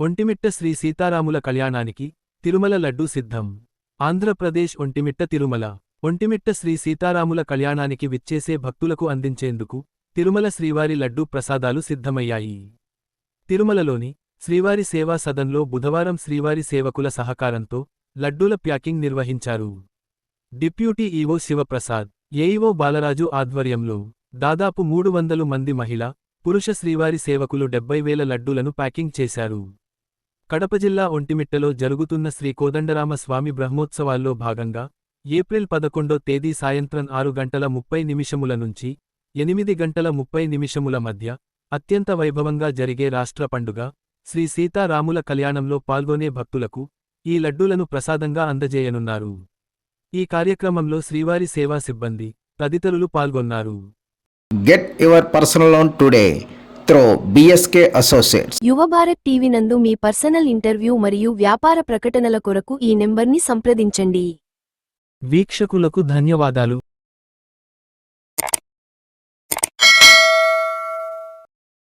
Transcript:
ఒంటిమిట్ట శ్రీ సీతారాముల కళ్యాణానికి తిరుమల లడ్డూ సిద్ధం. ఆంధ్రప్రదేశ్ ఒంటిమిట్ట తిరుమల ఒంటిమిట్ట శ్రీ సీతారాముల కళ్యాణానికి విచ్చేసే భక్తులకు అందించేందుకు తిరుమల శ్రీవారి లడ్డూ ప్రసాదాలు సిద్ధమయ్యాయి. తిరుమలలోని శ్రీవారి సేవా సదన్లో బుధవారం శ్రీవారి సేవకుల సహకారంతో లడ్డూల ప్యాకింగ్ నిర్వహించారు. Deputy EO Shivaprasad AEO Balaraju ఆధ్వర్యంలో దాదాపు మూడు వందలు మంది మహిళ పురుష శ్రీవారి సేవకులు డెబ్బై వేల లడ్డూలను ప్యాకింగ్ చేశారు. కడప జిల్లా ఒంటిమిట్టలో జరుగుతున్న శ్రీ కోదండరామ స్వామి బ్రహ్మోత్సవాల్లో భాగంగా ఏప్రిల్ పదకొండో తేదీ సాయంత్రం ఆరు గంటల ముప్పై నిమిషముల నుంచి ఎనిమిది గంటల ముప్పై నిమిషముల మధ్య అత్యంత వైభవంగా జరిగే రాష్ట్ర పండుగ శ్రీ సీతారాముల కళ్యాణంలో పాల్గొనే భక్తులకు ఈ లడ్డూలను ప్రసాదంగా అందజేయనున్నారు. ఈ కార్యక్రమంలో శ్రీవారి సేవా సిబ్బంది తదితరులు పాల్గొన్నారు. Get your personal loan today through BSK Associates. యువ భారత్ టీవీ నందు మీ పర్సనల్ ఇంటర్వ్యూ మరియు వ్యాపార ప్రకటనల కొరకు ఈ నెంబర్ని సంప్రదించండి వీక్షకులకు ధన్యవాదాలు